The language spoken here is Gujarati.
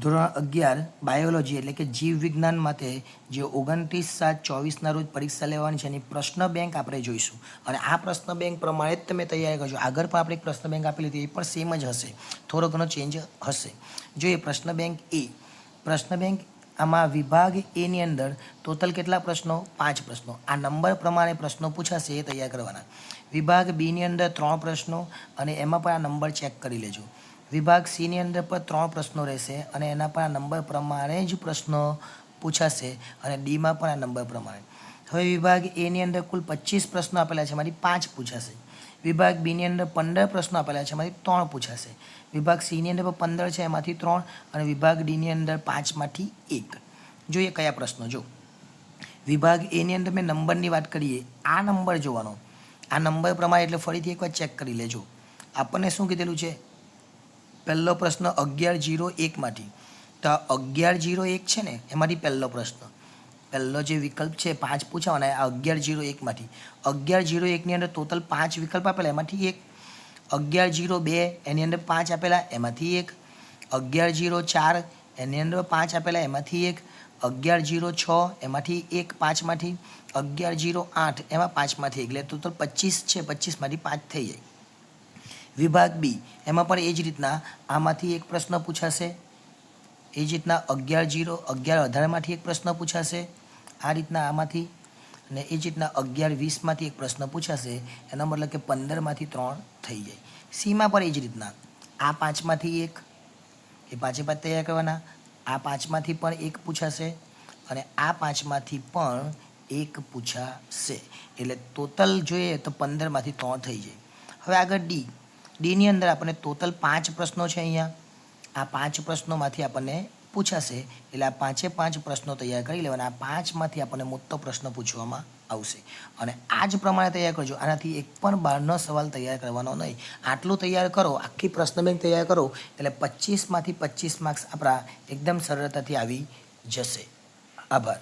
ધોરણ અગિયાર બાયોલોજી એટલે કે જીવ વિજ્ઞાન માટે જે ઓગણત્રીસ સાત ચોવીસના રોજ પરીક્ષા લેવાની છે એની પ્રશ્ન બેંક આપણે જોઈશું. અને આ પ્રશ્ન બેંક પ્રમાણે જ તમે તૈયારી કરજો. આગળ પણ આપણે પ્રશ્ન બેંક આપેલી હતી, એ પણ સેમ જ હશે. થોડો ઘણો ચેન્જ હશે. જોઈએ પ્રશ્ન બેંક એ પ્રશ્ન બેંક આમાં વિભાગ એની અંદર ટોટલ કેટલા પ્રશ્નો? પાંચ પ્રશ્નો. આ નંબર પ્રમાણે પ્રશ્નો પૂછાશે, એ તૈયાર કરવાના. વિભાગ બીની અંદર ત્રણ પ્રશ્નો અને એમાં પણ આ નંબર ચેક કરી લેજો. વિભાગ સીની અંદર પણ ત્રણ પ્રશ્નો રહેશે અને એના પણ આ નંબર પ્રમાણે જ પ્રશ્નો પૂછાશે અને ડીમાં પણ આ નંબર પ્રમાણે. હવે વિભાગ એની અંદર કુલ પચીસ પ્રશ્નો આપેલા છે મારી પાંચ પૂછાશે. વિભાગ બીની અંદર પંદર પ્રશ્નો આપેલા છે, એમાંથી ત્રણ પૂછાશે. વિભાગ સીની અંદર પંદર છે, એમાંથી ત્રણ અને વિભાગ ડીની અંદર પાંચમાંથી એક. જોઈએ કયા પ્રશ્નો, જો. વિભાગ એની અંદર મેં નંબરની વાત કરીએ, આ નંબર જોવાનો. આ નંબર પ્રમાણે એટલે ફરીથી એકવાર ચેક કરી લેજો. આપણને શું કીધેલું છે? પહેલો પ્રશ્ન અગિયાર જીરો એકમાંથી તો અગિયાર જીરો એક છે ને, એમાંથી પહેલો પ્રશ્ન. પહેલો જે વિકલ્પ છે, પાંચ પૂછાવાના આ અગિયાર જીરો એકમાંથી અગિયાર જીરો એકની અંદર ટોટલ પાંચ વિકલ્પ આપેલા, એમાંથી એક. અગિયાર જીરો બે, એની અંદર પાંચ આપેલા, એમાંથી એક. અગિયાર જીરો ચાર, એની અંદર પાંચ આપેલા, એમાંથી એક. અગિયાર જીરો છ, એમાંથી એક પાંચમાંથી. અગિયાર જીરો આઠ, એમાં પાંચમાંથી એટલે ટોટલ પચીસ છે, પચીસમાંથી પાંચ થઈ જાય. વિભાગ બી. એમાં પણ એ જ રીતના આમાંથી એક પ્રશ્ન પૂછાશે. એ જ રીતના અગિયાર જીરો, અગિયાર અઢારમાંથી એક પ્રશ્ન પૂછાશે. આ રીતના આમાંથી. અને એ જ રીતના અગિયાર વીસમાંથી એક પ્રશ્ન પૂછાશે. એનો મતલબ કે પંદરમાંથી ત્રણ થઈ જાય. સીમાં પણ એ જ રીતના. આ પાંચમાંથી એક. એ પાંચે પાંચ તૈયાર કરવાના. આ પાંચમાંથી પણ એક પૂછાશે. અને આ પાંચમાંથી પણ એક પૂછાશે. એટલે ટોટલ જોઈએ તો પંદરમાંથી ત્રણ થઈ જાય. હવે આગળ ડી. ડીની અંદર આપણને ટોટલ પાંચ પ્રશ્નો છે અહીંયા. આ પાંચ પ્રશ્નોમાંથી આપણને પૂછાશે. એટલે આ પાંચે પાંચ પ્રશ્નો તૈયાર કરી લેવાના. આ પાંચમાંથી આપણને મોટો પ્રશ્ન પૂછવામાં આવશે. અને આ જ પ્રમાણે તૈયાર કરજો. આનાથી એક પણ બહારનો સવાલ તૈયાર કરવાનો નહીં. આટલું તૈયાર કરો. આખી પ્રશ્ન બેંક તૈયાર કરો. એટલે પચીસમાંથી પચીસ માર્ક્સ આપણા એકદમ સરળતાથી આવી જશે. આભાર.